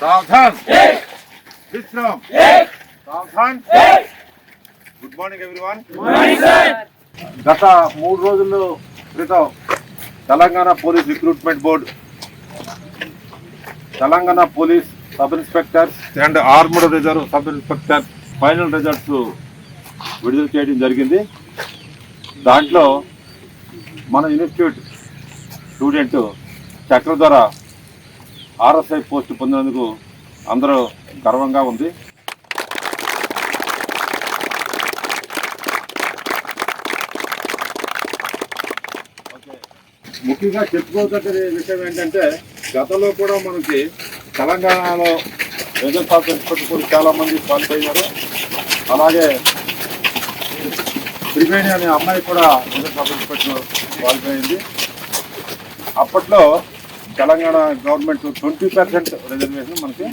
సావధాన్ విశ్రామ్ సావధాన్ good morning everyone గత మూడు రోజుల క్రితం Telangana police recruitment board Telangana police sub inspectors and armed reserve sub inspector final results విడుదల చేయడం జరిగింది. దాంట్లో మన institute student Chakradhara RSI post పొందినందుకు అందరూ గర్వంగా ఉంది. ముఖ్యంగా చెప్పుకోదగ్గ విషయం ఏంటంటే గతంలో కూడా మనకి తెలంగాణలో రిజల్ట్ ఆఫ్ కూడా చాలా మంది క్వాలిఫై అయ్యారు అలాగే త్రివేణి అనే అమ్మాయి కూడా రిజల్ట్ ఆఫ్ క్వాలిఫై అయింది అప్పట్లో Telangana government twenty percent reservation మనకి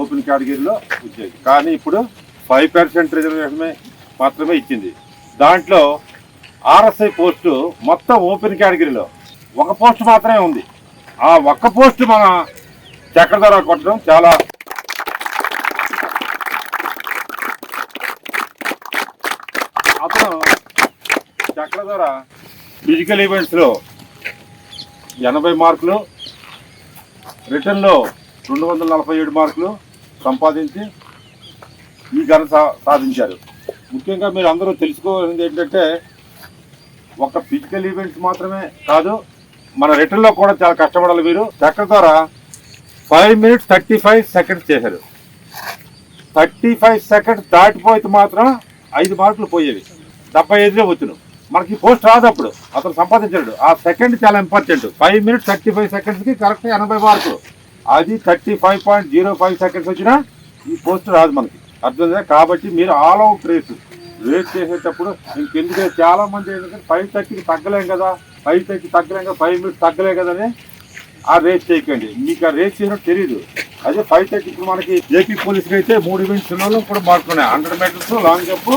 ఓపెన్ కేటగిరీలో ఇచ్చేది. కానీ ఇప్పుడు ఫైవ్ పర్సెంట్ రిజర్వేషన్ మాత్రమే ఇచ్చింది. దాంట్లో ఆర్ఎస్ఐ పోస్టు మొత్తం ఓపెన్ కేటగిరీలో ఒక పోస్ట్ మాత్రమే ఉంది. ఆ ఒక్క పోస్ట్ మన చక్రధర కొట్టడం చాలా అతను ద్వారా ఫిజికల్ ఈవెంట్స్లో ఎనభై మార్కులు రిటర్న్లో రెండు వందల నలభై ఏడు మార్కులు సంపాదించి ఈ ఘనత సా- సాధించారు. ముఖ్యంగా మీరు అందరూ తెలుసుకోవాల్సింది ఏంటంటే ఒక ఫిజికల్ ఈవెంట్స్ మాత్రమే కాదు మన రిటర్న్లో కూడా చాలా కష్టపడాలి మీరు. చక్ర ద్వారా five minutes thirty five seconds చేశారు. థర్టీ ఫైవ్ సెకండ్స్ దాటిపోతే మాత్రం ఐదు మార్కులు పోయేవి. డెబ్బై ఐదులో వచ్చును మనకి పోస్ట్ రాదు అప్పుడు అతను సంపాదించాడు. ఆ సెకండ్ చాలా important five minutes thirty five సెకండ్స్కి correct ఎనభై మార్కులు అది thirty five point zero five seconds వచ్చినా ఈ పోస్ట్ రాదు మనకి. అర్థం కాబట్టి మీరు ఆల్ అవుట్ రేస్ రేట్ చేసేటప్పుడు ఇంకెందుకంటే చాలా మంది ఏంటంటే ఫైవ్ థర్టీకి తగ్గలేం కదా. ఫైవ్ థర్టీ తగ్గలేం కదా. ఫైవ్ మినిట్స్ తగ్గలే కదా అని ఆ రేస్ చేయకండి. మీకు ఆ రేస్ చేయడం తెలియదు అదే ఫైవ్ థర్టీ ఇప్పుడు మనకి ఏపీ పోలీసులు అయితే మూడు ఈవెంట్స్లలో కూడా మార్కులు hundred meters long jump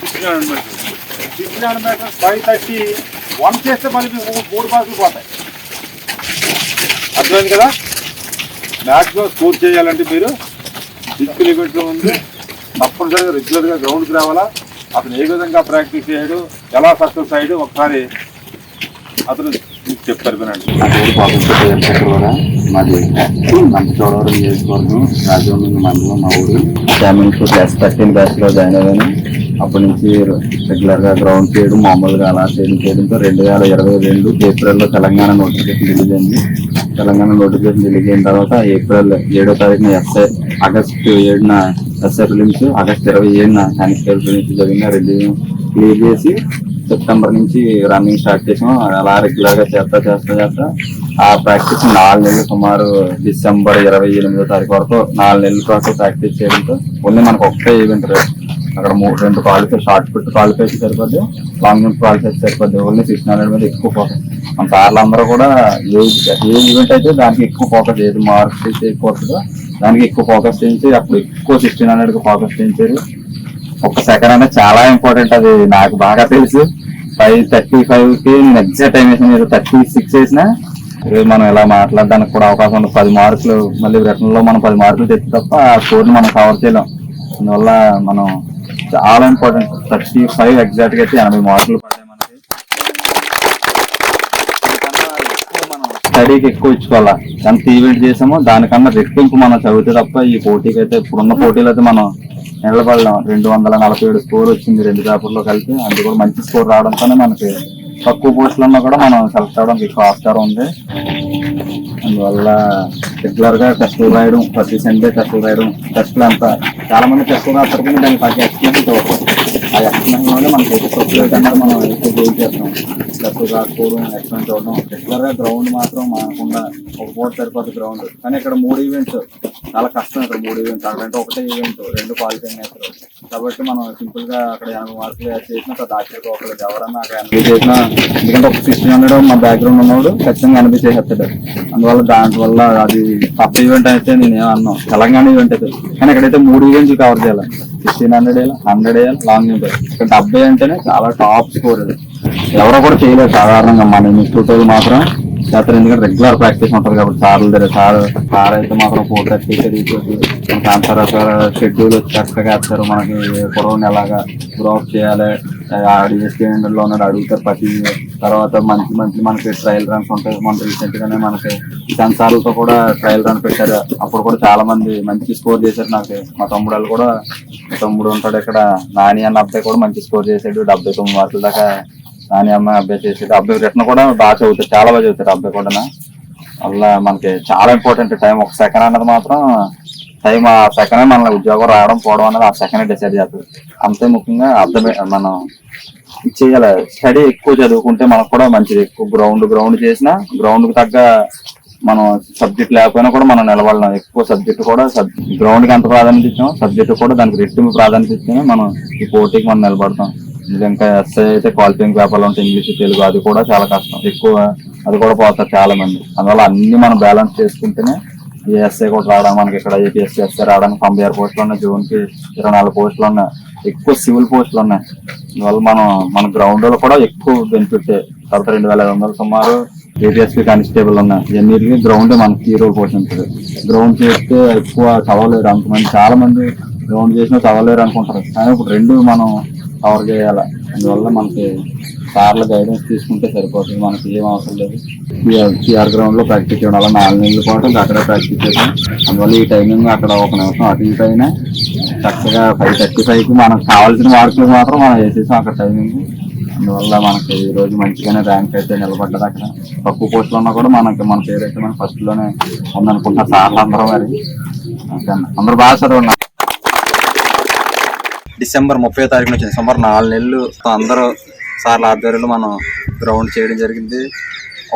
fifteen hundred meters hundred meters five thirty one చేస్తే మళ్ళీ మీకు మూడు- మార్కులు పోతాయి. అర్థమైంది కదా? మ్యాక్సిమం స్కోర్ చేయాలంటే మీరు ఫిజికల్ ఈవెంట్లో ఉంది. తప్పనిసరిగా రెగ్యులర్గా గ్రౌండ్కి రావాలా. అతను ఏ విధంగా ప్రాక్టీస్ చేయడు ఎలా సక్సెస్ అయ్యాడు ఒకసారి అతను మీకు చెప్తారు వినండి. మాది రాజమండ్రి మండలం మా ఊరు. ఫ్యామిలీస్ క్లాస్ థర్టీన్ క్లాస్లో జాయిన్ అయ్యాను. అప్పటి నుంచి రెగ్యులర్గా గ్రౌండ్ చేయడం మామూలుగా అలా చేయడం చేయడంతో రెండు వేల ఇరవై రెండు ఏప్రిల్లో తెలంగాణ నోటిఫికేషన్ రిలీజ్ అయింది. తెలంగాణ నోటిఫికేషన్ రిలీజ్ అయిన తర్వాత ఏప్రిల్ ఏడో తారీఖున ఎస్ఐ ఆగస్టు ఏడున ఎస్ఐ ఫిలిమ్స్ ఆగస్ట్ ఇరవై ఏడున కానిస్టేబుల్ ఫిలిమ్స్ జరిగిన రెండు క్లియర్ చేసి సెప్టెంబర్ నుంచి రన్నింగ్ స్టార్ట్ చేసాం. అలా రెగ్యులర్గా చేస్తా చేస్తా చేస్తా ఆ ప్రాక్టీస్ నాలుగు నెలలు సుమారు డిసెంబర్ ఇరవై ఎనిమిదో తారీఖు వరకు నాలుగు నెలల వరకు ప్రాక్టీస్ చేయడంతో ఓన్లీ మనకు ఒక్కటే ఈవెంట్ రేపు. అక్కడ మూడు రెండు క్వాలిఫై షార్ట్ పుట్ క్వాలిఫై సరిపోద్ది లాంగ్ జంప్ క్వాలిఫై సరిపోద్ది ఓన్లీ సిక్స్ హండ్రెడ్ మీద ఎక్కువ ఫోకస్. మన సార్లు అందరూ కూడా ఏ ఏ ఈవెంట్ అయితే దానికి ఎక్కువ ఫోకస్ ఏది మార్క్స్ అయితే ఎక్కువ దానికి ఎక్కువ ఫోకస్ చేయించి అప్పుడు ఎక్కువ సిక్స్టీన్ హండ్రెడ్కి ఫోకస్ చేయించారు ఒక సెకండ్ అనేది చాలా ఇంపార్టెంట్ అది నాకు బాగా తెలుసు. ఫైవ్ థర్టీ ఫైవ్కి నేను ఎగ్జాక్ట్ టైం వేసిన మీరు థర్టీ సిక్స్ వేసిన ఈరోజు మనం ఇలా మాట్లాడడానికి కూడా అవకాశం ఉంది పది మార్కులు మళ్ళీ రిటర్న్లో మనం పది మార్కులు తెచ్చి తప్ప ఆ స్కోర్ని మనం కవర్ చేయలేం. అందువల్ల మనం చాలా ఇంపార్టెంట్ థర్టీ ఫైవ్ ఎగ్జాక్ట్గా అయితే ఎనభై మార్కులు పడ్డాయి మనకి. స్టడీకి ఎక్కువ ఇచ్చుకోవాలా? ఎంత ఈవెంట్ చేసామో దానికన్నా రెట్టింపు మనం చదివితే తప్ప ఈ పోటీకి అయితే ఇప్పుడున్న పోటీలు అయితే మనం నిలబడలేం. రెండు వందల నలభై ఏడు స్కోర్ వచ్చింది రెండు పేపర్లో కలిపి. అది కూడా మంచి స్కోర్ రావడంతోనే మనకి తక్కువ పోస్టులన్నా కూడా మనం సెలెక్ట్ అవడానికి ఎక్కువ ఆస్కారం ఉంది. అందువల్ల రెగ్యులర్గా టెస్టులు రాయడం ప్రతి సండే టెస్టులు రాయడం టెస్టులు అంతా చాలా మంది టెస్టులు రాస్తారు కానీ దానికి తగ్గ ఎక్స్ప్లెయిన్ చూడతాం ఆ ఎక్స్ప్లెయిన్లోనే మనకి ఎక్కువ అన్నారు మనం ఎక్కువ గోల్ చేస్తాం. టెస్టులు రాకపోవడం ఎక్స్ప్లెయిన్ చూడడం రెగ్యులర్గా గ్రౌండ్ మాత్రం మానకుండా ఒక పూట సరిపోతుంది గ్రౌండ్. కానీ ఇక్కడ మూడు ఈవెంట్స్ చాలా కష్టం ఇక్కడ మూడు ఈవెంట్స్ అక్కడంటే ఒకటే ఈవెంట్ రెండు క్వాలిఫైయింగ్ అవుతారు కాబట్టి మనం సింపుల్గా అక్కడ ఎనభై మార్కులు చేసిన పెద్ద ఆశ్చర్యపోకలేదు ఎవరన్నా అక్కడ ఎనభై చేసినా ఎందుకంటే ఒక సిక్స్టీన్ హండ్రెడ్ మా బ్యాక్గ్రౌండ్ ఉన్నవాడు ఖచ్చితంగా ఎనభై చేసేస్తాడు. అందువల్ల వల్ల అది తప్ప ఈవెంట్ అయితే నేను ఏమన్నా తెలంగాణ ఈవెంట్ అయితే. కానీ ఇక్కడైతే మూడు ఈవెంట్స్ కవర్ చేయాలి సిక్స్టీన్ హండ్రెడ్ వేయాలి హండ్రెడ్ వేయాలి లాంగ్ జంప్ ఇక్కడ డెబ్బై అంటేనే చాలా టాప్ స్కోర్ ఎవరో కూడా చేయలేదు సాధారణంగా. మన ఇన్స్టిట్యూట్ మాత్రం చేస్తారు ఎందుకంటే రెగ్యులర్ ప్రాక్టీస్ ఉంటుంది కాబట్టి సార్లు దగ్గర సార్ సార్ అయితే మాత్రం ఫోర్ థర్టీ ఆన్సర్ షెడ్యూల్ కరెక్ట్గా వేస్తారు. మనకి పొడవుని ఎలాగా గ్రోప్ చేయాలి? ఆడియో లో అడుగుతారు ప్రతి తర్వాత మంచి మంచి మనకి ట్రయల్ రన్స్ ఉంటాయి. మన రీసెంట్ గానే మనకి సెన్సార్లతో కూడా ట్రయల్ రన్ పెట్టారు. అప్పుడు కూడా చాలా మంది మంచి స్కోర్ చేశారు నాకు. మా తమ్ముడు వాళ్ళు కూడా మా తమ్ముడు ఉంటాడు ఇక్కడ. నాని అన్న అబ్బాయి కూడా మంచి స్కోర్ చేశాడు. డెబ్బై తొమ్మిది మార్కుల దాకా నాని అమ్మాయి అబ్బాయి చేసేది అబ్బాయి రిటర్న్ కూడా బాగా చదువుతారు చాలా బాగా చదువుతారు అబ్బాయి కూడా అలా మనకి చాలా ఇంపార్టెంట్ టైం ఒక సెకండ్ అన్నది మాత్రం టైం ఆ సెకండ్ మన ఉద్యోగం రావడం పోవడం అనేది ఆ సెకండ్ డిసైడ్ చేస్తుంది. అంతే ముఖ్యంగా అర్థమే మనం చేయాలి స్టడీ ఎక్కువ చదువుకుంటే మనకు కూడా మంచిది. ఎక్కువ గ్రౌండ్ గ్రౌండ్ చేసినా గ్రౌండ్కు తగ్గ మనం సబ్జెక్ట్ లేకపోయినా కూడా మనం నిలబడలేం. ఎక్కువ సబ్జెక్ట్ కూడా గ్రౌండ్కి ఎంత ప్రాధాన్యత ఇచ్చాం సబ్జెక్ట్ కూడా దానికి రెట్టింపు ప్రాధాన్యత ఇస్తేనే మనం ఈ పోటీకి మనం నిలబడతాం. ఇది ఇంకా ఎస్ఐ అయితే క్వాలిఫైయింగ్ పేపర్లు ఉంటాయి ఇంగ్లీష్ తెలుగు అది కూడా చాలా కష్టం. ఎక్కువ అది కూడా పోతారు చాలా మంది అందువల్ల అన్ని మనం బ్యాలెన్స్ చేసుకుంటేనే ఈ ఎస్ఐ కూడా రావడం మనకి ఇక్కడ ఏపీఎస్సీ ఎస్ఐ రావడానికి తొంభై ఆరు పోస్టులు ఉన్నాయి జూన్కి ఇరవై నాలుగు పోస్టులు ఉన్నాయి ఎక్కువ సివిల్ పోస్టులు ఉన్నాయి. అందువల్ల మనం మన గ్రౌండ్లో కూడా ఎక్కువ బెనిఫిట్ తర్వాత రెండు వేల ఐదు వందల సుమారు ఏపీఎస్పీ కానిస్టేబుల్ ఉన్నాయి. ఇవన్నిటికీ గ్రౌండ్ మనకి హీరో పోషించదు. గ్రౌండ్ చేస్తే ఎక్కువ చదవలేరు అంతమంది. చాలా మంది గ్రౌండ్ చేసినా చదవలేరు అనుకుంటారు. కానీ ఇప్పుడు రెండు మనం కవర్ చేయాలి? అందువల్ల మనకి సార్ల గైడెన్స్ తీసుకుంటే సరిపోతుంది. మనకి ఏం అవసరం లేదు. సిఆర్ గ్రౌండ్లో ప్రాక్టీస్ చేయడం. వల్ల నాలుగు నెలల పాటు అక్కడ ప్రాక్టీస్ చేసాం అందువల్ల ఈ టైమింగ్ అక్కడ ఒక నిమిషం అటు ఇటు అయినా చక్కగా ఫైవ్ థర్టీ ఫైవ్కి మనకు కావాల్సిన మార్కులు మాత్రం మనం వేసేసాం అక్కడ టైమింగ్ అందువల్ల మనకి ఈ రోజు మంచిగానే ర్యాంక్ అయితే నిలబడ్డది అక్కడ. తక్కువ పోస్టులు ఉన్నా కూడా మనకి మన పేరు అయితే ఫస్ట్లోనే ఉందనుకుంటున్నా సార్లు అందరం మరి. అందరూ బాగా చదవండి. డిసెంబర్ ముప్పై తారీఖున నుంచి సుమారు నాలుగు నెలలు అందరూ సార్లు ఆధ్వర్యంలో మనం గ్రౌండ్ చేయడం జరిగింది.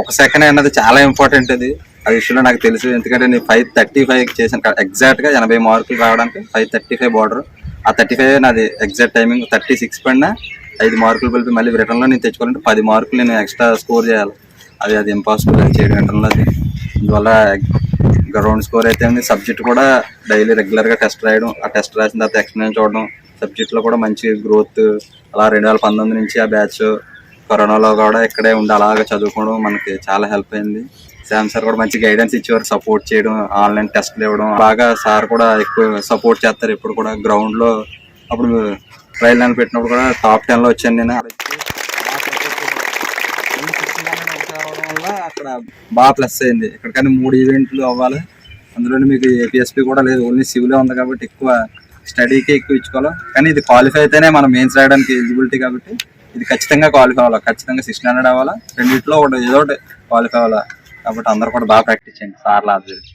ఒక సెకండ్ అన్నది చాలా ఇంపార్టెంట్ అది. ఆ విషయంలో నాకు తెలుసు. ఎందుకంటే నేను ఫైవ్ థర్టీ ఫైవ్ చేశాను ఎగ్జాక్ట్గా ఎనభై మార్కులు రావడానికి ఫైవ్ థర్టీ ఫైవ్ బార్డర్ ఆ థర్టీ ఫైవ్ నాది ఎగ్జాక్ట్ టైమింగ్ థర్టీ సిక్స్ పడినా ఐదు మార్కులు కలిపి మళ్ళీ రిటర్న్లో నేను తెచ్చుకోవాలంటే పది మార్కులు నేను ఎక్స్ట్రా స్కోర్ చేయాలి. అది అది ఇంపాసిబుల్ అది చేయడం రిటర్న్ అది అందువల్ల గ్రౌండ్ స్కోర్ అయితే ఉంది. సబ్జెక్ట్ కూడా డైలీ రెగ్యులర్గా టెస్ట్ రాయడం. ఆ టెస్ట్ రాసిన తర్వాత ఎక్స్ప్లెయిన్ చూడడం. సబ్జెక్ట్లో కూడా మంచి గ్రోత్ అలా రెండు వేల పంతొమ్మిది నుంచి ఆ బ్యాచ్ కరోనాలో కూడా ఇక్కడే ఉండి అలాగే చదువుకోవడం మనకి చాలా హెల్ప్ అయింది. శామ్ సార్ కూడా మంచి గైడెన్స్ ఇచ్చేవారు సపోర్ట్ చేయడం ఆన్లైన్ టెస్ట్లు ఇవ్వడం. బాగా సార్ కూడా ఎక్కువ సపోర్ట్ చేస్తారు ఇప్పుడు కూడా గ్రౌండ్లో అప్పుడు ట్రయల్ రన్ పెట్టినప్పుడు కూడా టాప్ టెన్లో వచ్చాను నేను. వల్ల అక్కడ బాగా ప్లస్ అయింది. ఇక్కడ కానీ మూడు ఈవెంట్లు అవ్వాలి. అందులో మీకు ఏపీఎస్పీ కూడా లేదు. ఓన్లీ సివిలే ఉంది కాబట్టి ఎక్కువ స్టడీకి ఎక్కువ ఇచ్చుకోవాలి? కానీ ఇది క్వాలిఫై అయితేనే మనం మెయిన్స్ రాయడానికి ఎలిజిబిలిటీ కాబట్టి ఇది ఖచ్చితంగా క్వాలిఫై అవ్వాలి? ఖచ్చితంగా సిక్స్టీన్ హండ్రెడ్ అవ్వాలా? రెండింటిలో ఒకటి ఏదో ఒకటి క్వాలిఫై అవ్వాలా? కాబట్టి అందరూ కూడా బాగా ప్రాక్టీస్ చేయండి. సార్లు ఆధ్వర్యం